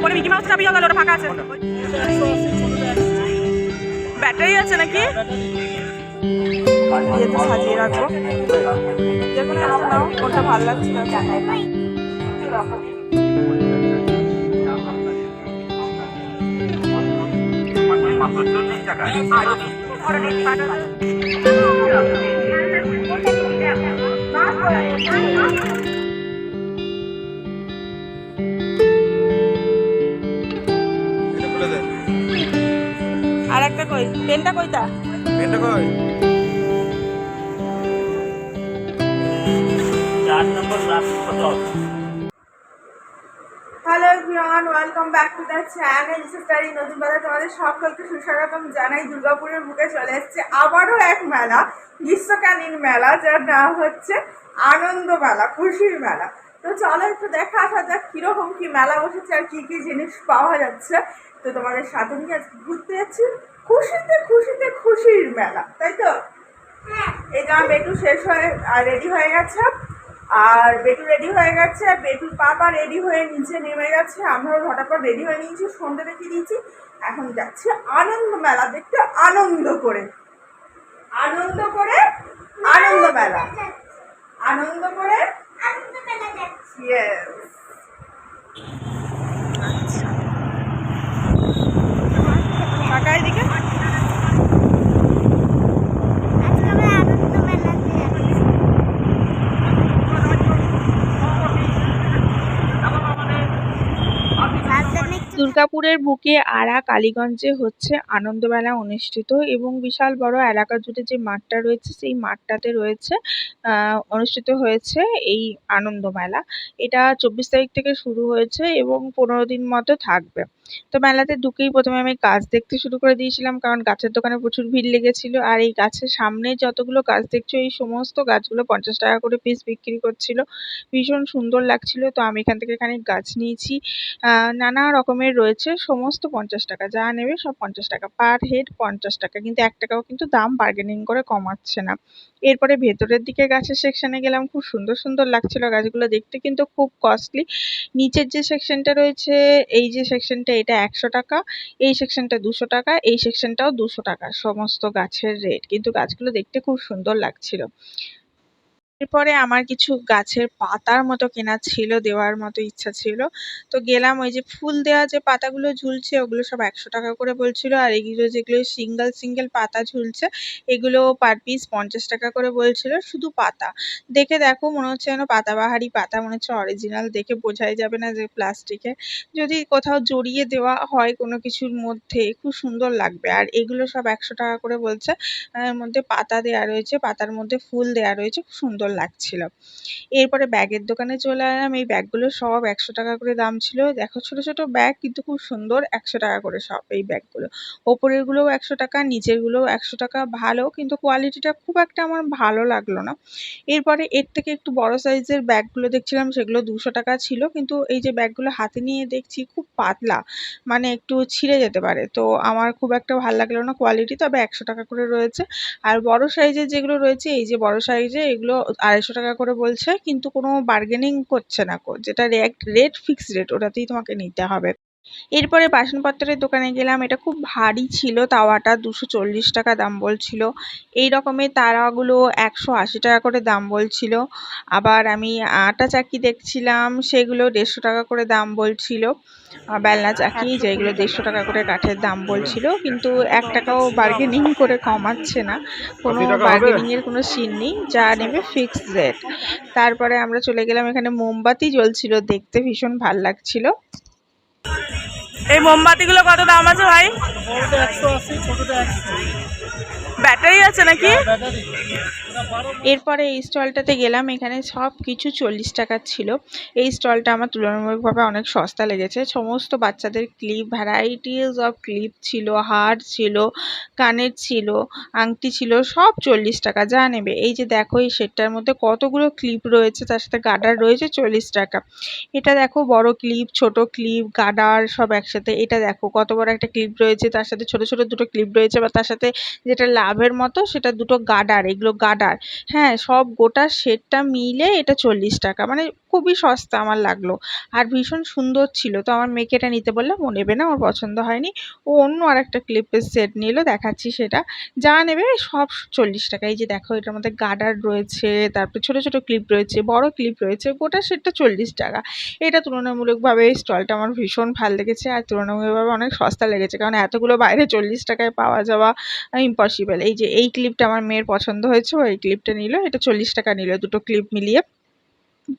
ওপরে Mickey mouse চাবি গেল, ওটা ফাঁকা আছে। ব্যাটারি আছে নাকি? সাজিয়ে রাখব। একটা নাও কোনটা ভালো লাগছিল এটা খুলে দে আর একটা কই? পেনটা কইতা পেনটা কই? চার নম্বর রাস্তা কত hello everyone welcome back to the channel সিস্টারি নতুন বেলা তোমাদের সকলকে সুস্বাগতম জানাই। দুর্গাপুরের বুকে চলে এসেছে আবারও এক মেলা গ্রীষ্মকালীন মেলা যার নাম হচ্ছে আনন্দ মেলা খুশির মেলা। তো চলো একটু দেখা আসা যাক কীরকম কি মেলা বসেছে আর কী কী জিনিস পাওয়া যাচ্ছে। তো তোমাদের সাথে নিয়ে আজকে ঘুরতে যাচ্ছি। খুশিতে খুশিতে খুশির মেলা তাই তো? এই যে বেটু শেষ হয়ে আর রেডি হয়ে গেছে। আর বেটু রেডি হয়ে গেছে আর বেটুর পাপা রেডি হয়ে নিচে নেমে গেছে। আমরাও হঠাৎ রেডি হয়ে নিয়েছি সন্ধ্যে দেখে দিয়েছি এখন যাচ্ছে আনন্দ মেলা দেখতে আনন্দ করে। আনন্দ করে আনন্দ মেলা। আনন্দ করে Yes. আচ্ছা। কাকা এদিকে দুর্গাপুরের বুকে আরা কালীগঞ্জে হচ্ছে আনন্দমেলা অনুষ্ঠিত এবং বিশাল বড় এলাকা জুড়ে যে মাঠটা রয়েছে, সেই মাঠটাতে রয়েছে অনুষ্ঠিত হয়েছে এই আনন্দমেলা। এটা চব্বিশ তারিখ থেকে শুরু হয়েছে এবং পনেরো দিন মতো থাকবে। তো মেলাতে ঢুকেই প্রথমে আমি গাছ দেখতে শুরু করে দিয়েছিলাম, কারণ গাছের দোকানে প্রচুর ভিড় লেগেছিল। আর এই গাছের সামনে যতগুলো গাছ দেখছ, এই সমস্ত গাছগুলো পঞ্চাশ টাকা করে পিস বিক্রি করছিল। ভীষণ সুন্দর লাগছিল, তো আমি এখান থেকে খানিক গাছ নিয়েছি। নানা রকমের রয়েছে, সমস্ত পঞ্চাশ টাকা। যা নেবে সব পঞ্চাশ টাকা। পার হেড পঞ্চাশ টাকা। কিন্তু এক টাকাও কিন্তু দাম বার্গেনিং করে কমাচ্ছে না। এরপরে ভেতরের দিকে গাছের সেকশনে গেলাম। খুব সুন্দর সুন্দর লাগছিল গাছগুলো দেখতে, কিন্তু খুব কস্টলি নিচের যে সেকশনটা রয়েছে, এই যে সেকশনটা এটা একশো টাকা, এই সেকশনটা দুশো টাকা, এই সেকশনটাও দুশো টাকা, সমস্ত গাছের রেট কিন্তু গাছগুলো দেখতে খুব সুন্দর লাগছিল। এরপরে আমার কিছু গাছের পাতার মতো কেনা ছিল, দেওয়ার মতো ইচ্ছা ছিল। তো গেলাম ওই যে ফুল দেওয়া যে পাতাগুলো ঝুলছে, ওগুলো সব একশো টাকা করে বলছিল। আর এগুলো যেগুলো সিঙ্গেল সিঙ্গেল পাতা ঝুলছে, এগুলো পার পিস পঞ্চাশ টাকা করে বলছিল, শুধু পাতা। দেখে দেখো, মনে হচ্ছে যেন পাতাবাহারি পাতা, মনে হচ্ছে অরিজিনাল দেখে বোঝাই যাবে না যে প্লাস্টিকের যদি কোথাও জড়িয়ে দেওয়া হয় কোনো কিছুর মধ্যে, খুব সুন্দর লাগবে। আর এগুলো সব একশো টাকা করে বলছে, এর মধ্যে পাতা দেওয়া রয়েছে, পাতার মধ্যে ফুল দেওয়া রয়েছে, খুব সুন্দর লাগছিল। এরপরে ব্যাগের দোকানে চলে এলাম। এই ব্যাগগুলো সব একশো টাকা করে দাম ছিল। দেখো ছোট ছোট ব্যাগ কিন্তু খুব সুন্দর একশো টাকা করে সব এই ব্যাগগুলো। ওপরের গুলোও একশো টাকা নিচের গুলোও একশো টাকা, ভালো কিন্তু কোয়ালিটিটা খুব একটা আমার ভালো লাগল না। এরপরে এর থেকে একটু বড় সাইজের ব্যাগগুলো দেখছিলাম, সেগুলো দুশো টাকা ছিল। কিন্তু এই যে ব্যাগগুলো হাতে নিয়ে দেখছি খুব পাতলা মানে একটু ছিঁড়ে যেতে পারে। তো আমার খুব একটা ভালো লাগল না কোয়ালিটি তবে একশো টাকা করে রয়েছে। আর বড় সাইজের যেগুলো রয়েছে, এই যে বড় সাইজে এগুলো আড়াইশো টাকা করে বলছে, কিন্তু কোনো বার্গেনিং করছে না যেটা রেট ফিক্সড রেট ওটাতেই তোমাকে নিতে হবে। এরপরে বাসনপত্রের দোকানে গেলাম। এটা খুব ভারী ছিল তাওয়াটা দুশো চল্লিশ টাকা দাম বলছিল। এই রকমের তারাগুলো একশো আশি টাকা করে দাম বলছিল। আবার আমি আটা চাকি দেখছিলাম সেগুলো দেড়শো টাকা করে দাম বলছিল। বেলনা চাকি যেগুলো দেড়শো টাকা করে কাঠের দাম বলছিল। কিন্তু এক টাকাও বার্গেনিং করে কমাচ্ছে না। কোনো 80 টাকা হবে? বার্গেনিং এর কোনো সিন নেই। যা নেবে ফিক্সড রেট তারপরে আমরা চলে গেলাম এখানে মোমবাতি জ্বলছিল। দেখতে ভীষণ ভালো লাগছিল। এই মোমবাতিগুলো কত দাম আছে ভাই? ব্যাটারি আছে নাকি? বারো এরপরে এই স্টলটাতে গেলাম, এখানে সব কিছু চল্লিশ টাকার ছিল। এই স্টলটা আমার তুলনামূলকভাবে অনেক সস্তা লেগেছে। সমস্ত বাচ্চাদের ক্লিপ ভ্যারাইটিস অফ ক্লিপ ছিল, হার ছিল, কানের ছিল, আংটি ছিল, সব চল্লিশ টাকা, যা নেবে। এই যে দেখো, এই সেটটার মধ্যে কতগুলো ক্লিপ রয়েছে, তার সাথে গার্ডার রয়েছে চল্লিশ টাকা। এটা দেখো, বড় ক্লিপ ছোট ক্লিপ গার্ডার সব একসাথে। এটা দেখো, কত বড় একটা ক্লিপ রয়েছে, তার সাথে ছোট ছোট দুটো ক্লিপ রয়েছে, বা তার সাথে যেটা লাভের মতো, সেটা দুটো গার্ডার। এগুলো গার্ডার হ্যাঁ সব গোটা সেটটা মিলে এটা চল্লিশ টাকা। মানে খুবই সস্তা আমার লাগল। আর ভীষণ সুন্দর ছিল। তো আমার মেয়েকে এটা নিতে বললাম, ও নেবে না, ওর পছন্দ হয়নি। ও অন্য আর একটা ক্লিপের সেট নিল, দেখাচ্ছি সেটা। যা নেবে সব চল্লিশ টাকা। এই যে দেখো, এটার মধ্যে গার্ডার রয়েছে, তারপর ছোটো ছোটো ক্লিপ রয়েছে, বড় ক্লিপ রয়েছে, গোটা সেটটা চল্লিশ টাকা। এটা তুলনামূলকভাবে এই স্টলটা আমার ভীষণ ভালো লেগেছে আর তুলনামূলকভাবে অনেক সস্তা লেগেছে। কারণ এতগুলো বাইরে চল্লিশ টাকায় পাওয়া যাওয়া ইম্পসিবল এই যে এই ক্লিপটা আমার মেয়ের পছন্দ হয়েছে, ও এই ক্লিপটা নিল, এটা চল্লিশ টাকা নিল, দুটো ক্লিপ মিলিয়ে।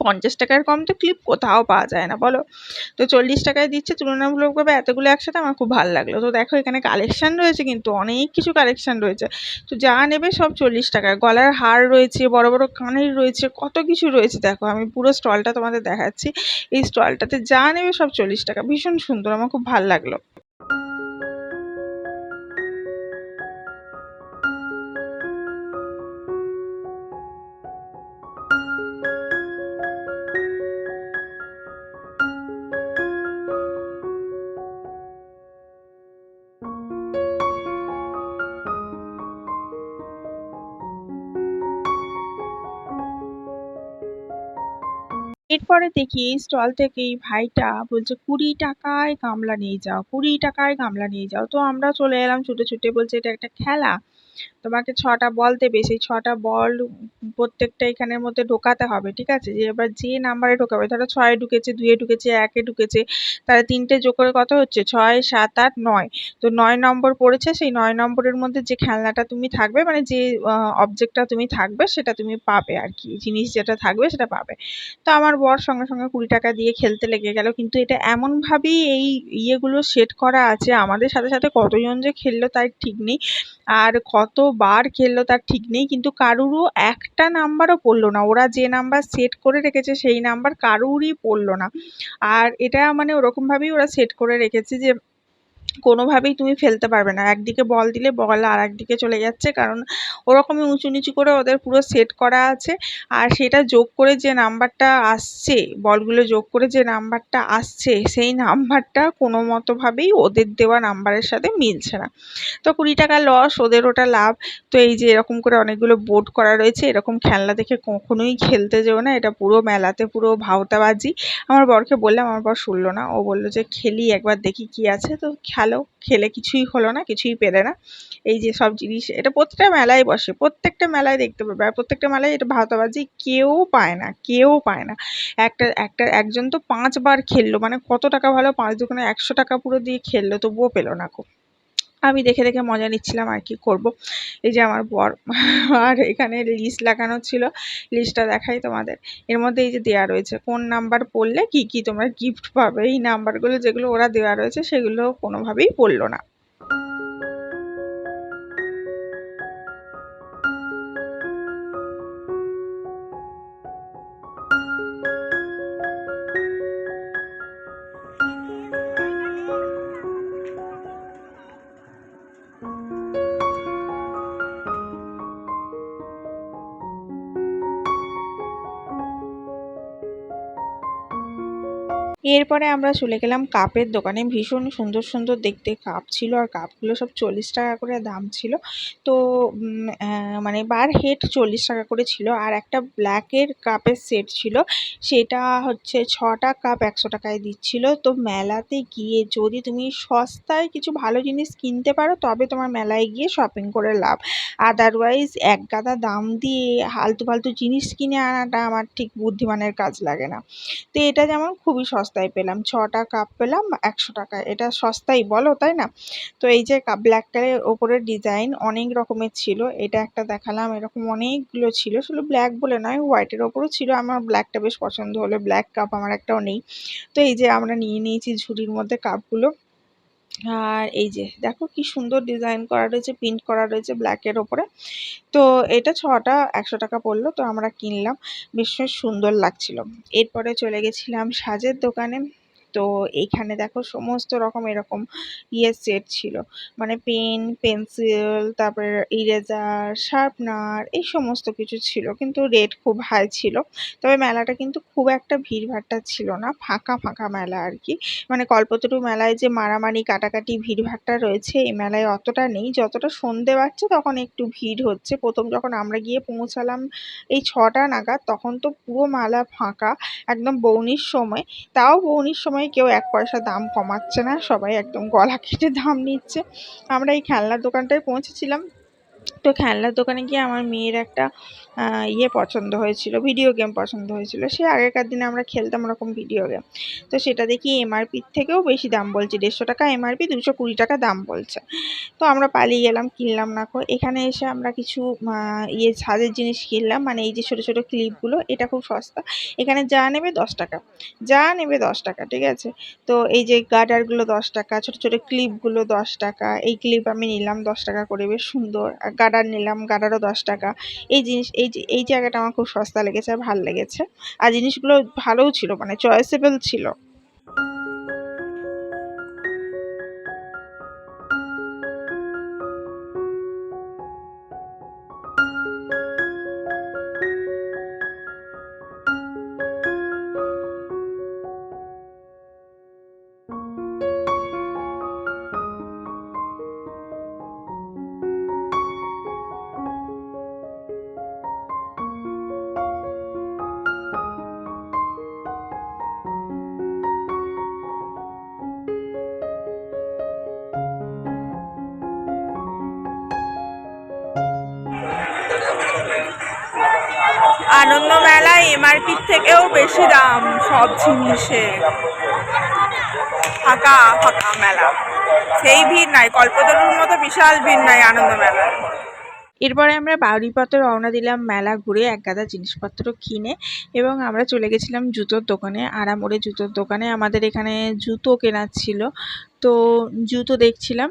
পঞ্চাশ টাকার কম তো ক্লিপ কোথাও পাওয়া যায় না, বলো? তো চল্লিশ টাকায় দিচ্ছে তুলনামূলকভাবে এতগুলো একসাথে আমার খুব ভালো লাগল। তো দেখো এখানে কালেকশান রয়েছে কিন্তু অনেক কিছু কালেকশান রয়েছে। তো যা নেবে সব চল্লিশ টাকায়। গলার হার রয়েছে, বড় বড় কানের রয়েছে, কত কিছু রয়েছে। দেখো, আমি পুরো স্টলটা তোমাদের দেখাচ্ছি। এই স্টলটাতে যা নেবে সব চল্লিশ টাকা। ভীষণ সুন্দর, আমার খুব ভালো লাগল। এরপরে দেখি স্টল থেকে এই ভাইটা বলছে, কুড়ি টাকায় গামলা নিয়ে যাও, কুড়ি টাকায় গামলা নিয়ে যাও। তো আমরা চলে এলাম ছুটে ছুটে বলছে, এটা একটা খেলা। তোমাকে ছটা বল দেবে, সেই ছটা বল প্রত্যেকটা এখানের মধ্যে ঢোকাতে হবে, ঠিক আছে? যে এবার যে নাম্বারে ঢোকাবে, ধরো ছয়ে ঢুকেছে, দুয়ে ঢুকেছে, একে ঢুকেছে, তাহলে তিনটে যোগ করে কত হচ্ছে? ছয়, সাত, আট, নয়। তো নয় নম্বর পড়েছে, সেই নয় নম্বরের মধ্যে যে খেলনাটা তুমি থাকবে মানে যে অবজেক্টটা তুমি থাকবে, সেটা তুমি পাবে আর কি, জিনিস যেটা থাকবে, সেটা পাবে। তো আমার বর সঙ্গে সঙ্গে কুড়ি টাকা দিয়ে খেলতে লেগে গেল, কিন্তু এটা এমনভাবেই এই ইয়েগুলো সেট করা আছে, আমাদের সাথে সাথে কতজন যে খেললো তার ঠিক নেই। আর কতবার খেললো তার ঠিক নেই, কিন্তু কারুরও একটা নাম্বারও পড়ল না। ওরা যে নাম্বার সেট করে রেখেছে সেই নাম্বার কারুরই পড়ল না। আর এটা মানে ওরকমভাবেই ওরা সেট করে রেখেছে যে কোনোভাবেই তুমি ফেলতে পারবে না। একদিকে বল দিলে বল আর একদিকে চলে যাচ্ছে, কারণ ওরকমই উঁচু নিচু করে ওদের পুরো সেট করা আছে। আর সেটা যোগ করে যে নাম্বারটা আসছে, বলগুলো যোগ করে যে নাম্বারটা আসছে, সেই নাম্বারটা কোনো মতোভাবেই ওদের দেওয়া নাম্বারের সাথে মিলছে না। তো কুড়ি টাকা লস ওদের ওটা লাভ। তো এই যে এরকম করে অনেকগুলো বোর্ড করা রয়েছে, এরকম খেলনা দেখে কখনোই খেলতে যেও না। এটা পুরো মেলাতে পুরো ভাওতাবাজি। আমার বরকে বললাম, আমার বর শুনলো না। ও বলল যে, খেলি, একবার দেখি কি আছে। তো খেলো খেলে কিছুই হলো না, কিছুই পেলে না। এই যে সব জিনিস, এটা প্রত্যেকটা মেলায় বসে, প্রত্যেকটা মেলায় দেখতে পাবে। আর প্রত্যেকটা মেলায় এটা ভাওতাবাজি কেউ পায় না, কেউ পায় না। একটা একটা, একজন তো পাঁচবার খেললো মানে কত টাকা ভালো, পাঁচ দুগুণে একশো টাকা পুরো দিয়ে খেললো, তবুও পেল না কো আমি দেখে দেখে মজা নিচ্ছিলাম আর কি করব। এই যে আমার বর, আর এখানে লিস্ট লাগানো ছিল। লিস্টটা দেখাই তোমাদের। এর মধ্যে এই যে দেওয়া রয়েছে কোন নাম্বার পড়লে কি কি তোমরা গিফট পাবে, এই নাম্বারগুলো যেগুলো ওরা দেওয়া রয়েছে সেগুলো কোনোভাবেই পড়ল না। এরপরে আমরা চলে গেলাম কাপের দোকানে। ভীষণ সুন্দর সুন্দর দেখতে কাপ ছিল আর কাপগুলো সব চল্লিশ টাকা করে দাম ছিল। তো মানে বার হেড চল্লিশ টাকা করে ছিল আর একটা ব্ল্যাকের কাপের সেট ছিল। সেটা হচ্ছে ছটা কাপ একশো টাকায় দিচ্ছিল। তো মেলাতে গিয়ে যদি তুমি সস্তায় কিছু ভালো জিনিস কিনতে পারো, তবে তোমার মেলায় গিয়ে শপিং করে লাভ। আদারওয়াইজ এক গাদা দাম দিয়ে হালতু ফালতু জিনিস কিনে আনাটা আমার ঠিক বুদ্ধিমানের কাজ লাগে না। তো এটা যেমন খুবই সস্তায় পেলাম ছটা কাপ পেলাম, একশো টাকা। এটা সস্তাই বলো, তাই না? তো এই যে কাপ ব্ল্যাক কালারের ওপরে ডিজাইন অনেক রকমের ছিল। এটা একটা দেখালাম, এরকম অনেকগুলো ছিল। শুধু ব্ল্যাক বলে নয় হোয়াইটের ওপরও ছিল। আমার ব্ল্যাকটা বেশ পছন্দ হলো ব্ল্যাক কাপ আমার একটাও নেই। তো এই যে আমরা নিয়ে নিয়েছি ঝুড়ির মধ্যে কাপগুলো আর এই যে, দেখো কি সুন্দর ডিজাইন করা রয়েছে প্রিন্ট করা রয়েছে ব্ল্যাকের ওপরে। তো এটা ছটা একশো টাকা পড়ল, তো আমরা কিনলাম। ভীষণ সুন্দর লাগছিল। এরপরে চলে গেছিলাম সাজের দোকানে। তো এইখানে দেখো সমস্ত রকম এরকম ইয়ের সেট ছিল। মানে পেন পেন্সিল তারপরে ইরেজার শার্পনার এই সমস্ত কিছু ছিল। কিন্তু রেট খুব হাই ছিল। তবে মেলাটা কিন্তু খুব একটা ভিড়ভাট্টা ছিল না। ফাঁকা ফাঁকা মেলা আর কি। মানে কল্পতরু মেলায় যে মারামারি, কাটাকাটি ভিড়ভাট্টা রয়েছে, এই মেলায় অতটা নেই। যতটা সন্ধে বাজছে তখন একটু ভিড় হচ্ছে। প্রথম যখন আমরা গিয়ে পৌঁছালাম এই ছটা নাগাদ, তখন তো পুরো মেলা ফাঁকা, একদম বৌনির সময়। তাও বৌনির সময় কেউ এক পয়সা দাম কমাচ্ছে না, সবাই একদম গলা কেটে দাম নিচ্ছে। আমরা এই খেলনার দোকানটায় পৌঁছেছিলাম। তো খেলনার দোকানে গিয়ে আমার মেয়ের একটা ইয়ে পছন্দ হয়েছিল ভিডিও গেম পছন্দ হয়েছিল। সে আগেকার দিনে আমরা খেলতাম ওরকম ভিডিও গেম তো সেটা দেখি এমআরপির থেকেও বেশি দাম বলছে, দেড়শো টাকা এমআরপি দুশো কুড়ি টাকা দাম বলছে। তো আমরা পালিয়ে গেলাম, কিনলাম না কো এখানে এসে আমরা কিছু ইয়ে ছাদের জিনিস কিনলাম মানে এই যে ছোটো ছোটো ক্লিপগুলো এটা খুব সস্তা। এখানে যা নেবে দশ টাকা, যা নেবে দশ টাকা, ঠিক আছে? তো এই যে গার্ডারগুলো দশ টাকা, ছোটো ছোটো ক্লিপগুলো দশ টাকা, এই ক্লিপ আমি নিলাম দশ টাকা করে, বেশ সুন্দর। গার্ডার নিলাম গার্ডারও দশ টাকা। এই জিনিস, এই যে, এই জায়গাটা আমার খুব সস্তা লেগেছে আর ভালো লেগেছে। আর জিনিসগুলো ভালোও ছিল মানে চয়েসেবল ছিল। মেলায় থেকেও বেশি দাম সব জিনিসে। ফাঁকা ফাঁকা মেলা। সেই ভিড় নাই, কল্পতরুর মতো বিশাল ভিড় নাই আনন্দ মেলা এরপরে আমরা বাউরিপথে রওনা দিলাম মেলা ঘুরে এক গাদা জিনিসপত্র কিনে এবং আমরা চলে গেছিলাম জুতোর দোকানে আরামোড়ে জুতোর দোকানে। আমাদের এখানে জুতো কেনার ছিল। তো জুতো দেখছিলাম।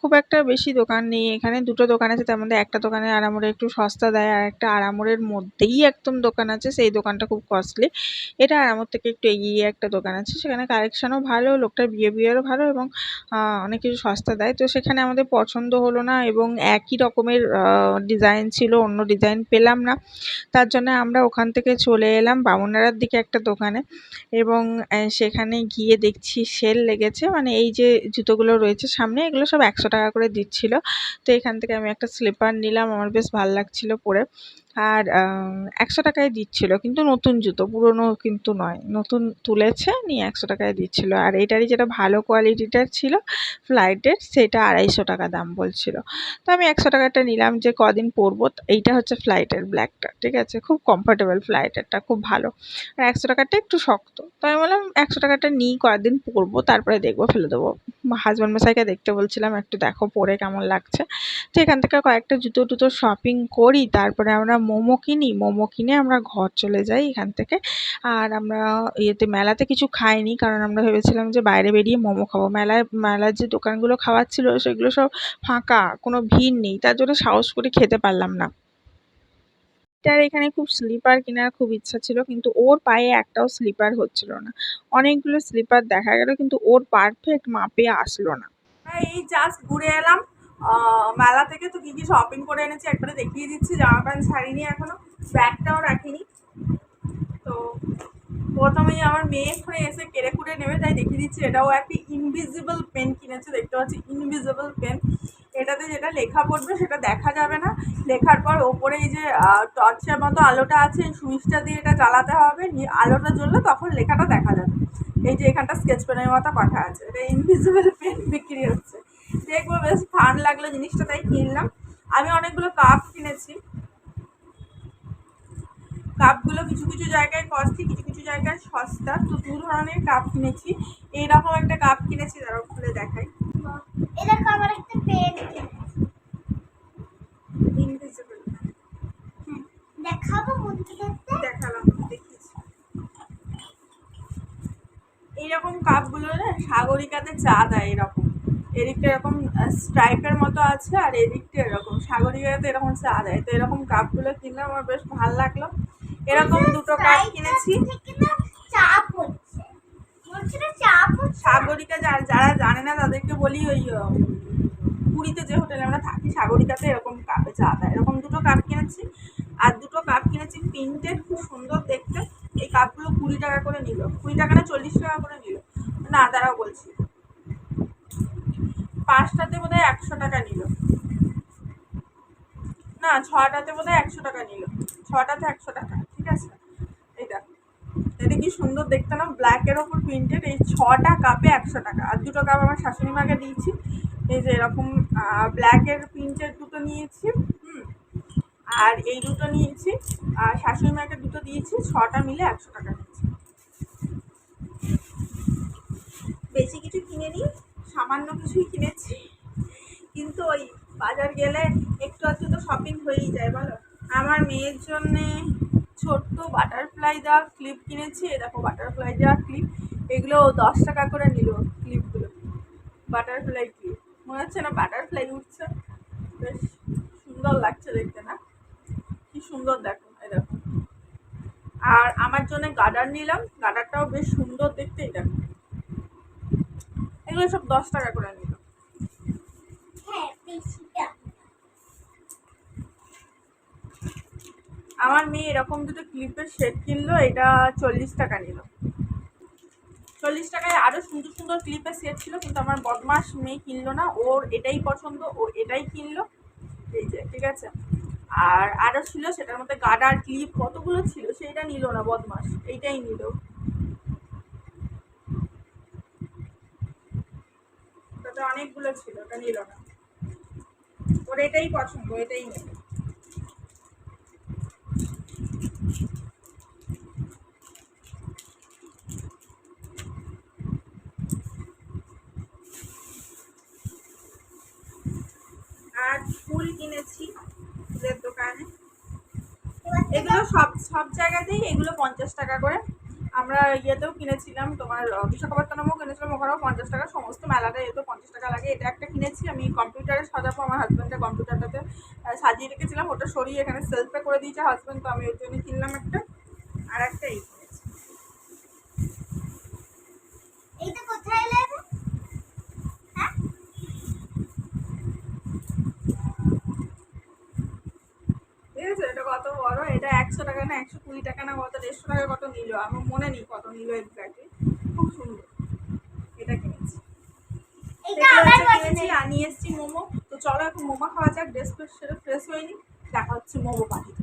খুব একটা বেশি দোকান নেই। এখানে দুটো দোকান আছে, তার মধ্যে একটা দোকানে আরামোড়ে একটু সস্তা দেয় আর একটা আরামোড়ের মধ্যেই একদম দোকান আছে। সেই দোকানটা খুব কস্টলি এটা আরামোড় থেকে একটু এগিয়ে একটা দোকান আছে। সেখানে কালেকশনও ভালো, লোকটার বিহেভিয়ারও ভালো এবং অনেক কিছু সস্তা দেয়। তো সেখানে আমাদের পছন্দ হলো না এবং একই রকমের ডিজাইন ছিল, অন্য ডিজাইন পেলাম না। তার জন্য আমরা ওখান থেকে চলে এলাম বামুনারার দিকে একটা দোকানে এবং সেখানে গিয়ে দেখছি সেল লেগেছে। মানে এই যে জুতোগুলো রয়েছে সামনে, এগুলো সব একশো টাকা করে দিচ্ছিল। তো এখান থেকে আমি একটা স্লিপার নিলাম, আমার বেশ ভালো লাগছিল পরে। আর একশো টাকায় দিচ্ছিল, কিন্তু নতুন জুতো, পুরনো কিন্তু নয়। নতুন তুলেছে, নিয়ে একশো টাকায় দিচ্ছিল। আর এটারই যেটা ভালো কোয়ালিটিটার ছিল ফ্লাইটের, সেটা আড়াইশো টাকা দাম বলছিল। তো আমি একশো টাকাটা নিলাম যে কদিন পরবো, এইটা হচ্ছে ফ্লাইটের ব্ল্যাকটা, ঠিক আছে? খুব কমফোর্টেবল ফ্লাইটেরটা, খুব ভালো। আর একশো টাকাটা একটু শক্ত। তো আমি বললাম, একশো টাকাটা নিই, কদিন পরবো, তারপরে দেখব, ফেলে দেবো। হাজব্যান্ড মশাইকে দেখতে বলছিলাম, একটু দেখো, পরে কেমন লাগছে? তো এখান থেকে কয়েকটা জুতো টুতো শপিং করি, তারপরে আমরা মোমো কিনি, মোমো কিনে আমরা ঘর চলে যাই এখান থেকে। আর আমরা ইয়েতে, মেলাতে কিছু খাইনি, কারণ আমরা ভেবেছিলাম যে বাইরে বেরিয়ে মোমো খাব। মেলায়, মেলার যে দোকানগুলো খাওয়াচ্ছিল সেগুলো সব ফাঁকা, কোনো ভিড় নেই। তার জন্য সাহস করে খেতে পারলাম না। তার এখানে খুব স্লিপার কেনার খুব ইচ্ছা ছিল, কিন্তু ওর পায়ে একটাও স্লিপার হচ্ছিল না। অনেকগুলো স্লিপার দেখা গেল, কিন্তু ওর পারফেক্ট মাপে আসলো না। এই জাস্ট ঘুরে এলাম। মেলা থেকে তো কি কি শপিং করে এনেছি একবারে দেখিয়ে দিচ্ছি, জামা প্যান্ট ছাড়িনি এখনও, ব্যাগটাও রাখিনি। তো প্রথমেই আমার মেয়ে এখানে এসে কেড়ে কুড়ে নেবে, তাই দেখিয়ে দিচ্ছি। এটাও একটি ইনভিজিবল পেন কিনেছে, দেখতে পাচ্ছি ইনভিজিবল পেন এটাতে যেটা লেখা পড়বে সেটা দেখা যাবে না। লেখার পর ওপরে এই যে টর্চের মতো আলোটা আছে, সুইচটা দিয়ে এটা জ্বালাতে হবে আলোটা জ্বললে তখন লেখাটা দেখা যাবে। এই যে এখানটা স্কেচ পেনের মতো পাঠা আছে, এটা ইনভিজিবল পেন বিক্রি হচ্ছে। দেখব বেশ ফান লাগল জিনিসটা তাই কিনলাম। আমি অনেকগুলো কাপ কিনেছি। কাপগুলো কিছু কিছু জায়গায় কস্টলি কিছু কিছু জায়গায় সস্তা। তো দু ধরনের কাপ কিনেছি। এইরকম একটা কাপ কিনেছি তারও খুলে দেখাই। দেখালাম দেখিয়েছি। এইরকম কাপগুলো না সাগরিকাতে চা দেয় এরকম। এদিকটা এরকম স্ট্রাইপের মতো আছে আর এদিকটা এরকম। সাগরিকাতে এরকম চা দেয় তো এরকম কাপগুলো কিনলে আমার বেশ ভালো লাগল। এরকম দুটো কাপ কিনেছি। সাগরিকা যারা জানে না তাদেরকে বলি ওই পুরীতে যে হোটেলে আমরা থাকি সাগরিকাতে এরকম কাপে চা দেয় এরকম দুটো কাপ কিনেছি। আর দুটো কাপ কিনেছি প্রিন্টেড খুব সুন্দর দেখতে। এই কাপগুলো কুড়ি টাকা করে নিল। কুড়ি টাকা না চল্লিশ টাকা করে নিল। না দাঁড়াও বলছি। পাঁচটাতে বোধ হয় একশো টাকা নিল। না, ছটাতে বোধ হয় একশো টাকা নিল। ছটাতে একশো টাকা, ঠিক আছে? এটা এটা কি সুন্দর দেখতে না? ব্ল্যাকের ওপর প্রিন্টেড এই ছটা কাপে একশো টাকা। আর দুটো কাপ আমার শাশুড়ি মাকে দিয়েছি। এই যে এরকম ব্ল্যাকের প্রিন্টের দুটো নিয়েছি, হুম? আর এই দুটো নিয়েছি আর শাশুড়ি মাকে দুটো দিয়েছি, ছটা মিলে একশো টাকা নিয়েছি। বেশি কিছু কিনে নিই সামান্য কিছুই কিনেছি। কিন্তু ওই বাজার গেলে একটু আধটু তো শপিং হয়েই যায়, বলো? আমার মেয়ের জন্যে ছোট্ট বাটারফ্লাই দেওয়া ক্লিপ কিনেছি। দেখো বাটারফ্লাই দেওয়া ক্লিপ এগুলো দশ টাকা করে নিল ক্লিপগুলো বাটারফ্লাই ক্লিপ মনে হচ্ছে না বাটারফ্লাই উঠছে? বেশ সুন্দর লাগছে দেখতে, না? কি সুন্দর দেখো, এই দেখো। আর আমার জন্য গার্ডার নিলাম। গার্ডারটাও বেশ সুন্দর দেখতে দেখো। এগুলো সব দশ টাকা করে নিল হ্যাঁ আমার মেয়ে এরকম দুটো ক্লিপের সেট কিনলো এটা চল্লিশ টাকা নিল। চল্লিশ টাকায় আরও সুন্দর সুন্দর ক্লিপের সেট ছিল কিন্তু আমার বদমাস মেয়ে কিনলো না। ওর এটাই পছন্দ ও এটাই কিনলো। এই যে ঠিক আছে? আর আরও ছিল সেটার মধ্যে গাডার ক্লিপ কতগুলো ছিল সেইটা নিল না বদমাস এইটাই নিল। ওটাতে অনেকগুলো ছিল, ওটা নিল না। ওর এটাই পছন্দ এটাই নিল আর ফুল কিনেছি ফুলের দোকানে। এগুলো সব সব জায়গাতেই এগুলো পঞ্চাশ টাকা করে। আমরা ইয়েতেও কিনেছিলাম, তোমার বিশাখাপত্তনমও কিনেছিলাম, ওখানেও পঞ্চাশ টাকা, সমস্ত মেলাতে এতেও পঞ্চাশ টাকা লাগে। এটা একটা কিনেছি, আমি কম্পিউটারে সাজাবো আমার হাজব্যান্ডের কম্পিউটারটাতে সাজিয়ে রেখেছিলাম, ওটা সরিয়ে এখানে সেলফে করে দিয়েছে হাজব্যান্ড তো আমি ওই জন্য কিনলাম একটা, আর একটা এই কিনেছি। কোথায় নেবে হ্যাঁ ঠিক আছে এটা কত বড় এটা একশো টাকা না একশো কুড়ি টাকা না কত দেড়শো টাকা কত নিল? আমার মনে নেই কত নিল এক্স্যাক্টলি খুব সুন্দর। এটা কিনেছি। নিয়ে এসেছি মোমো। তো চলো এখন মোমো খাওয়া যাক ড্রেস ফ্রেশ সেরে ফ্রেশ হয়নি। দেখা হচ্ছে মোমো পাঠিয়ে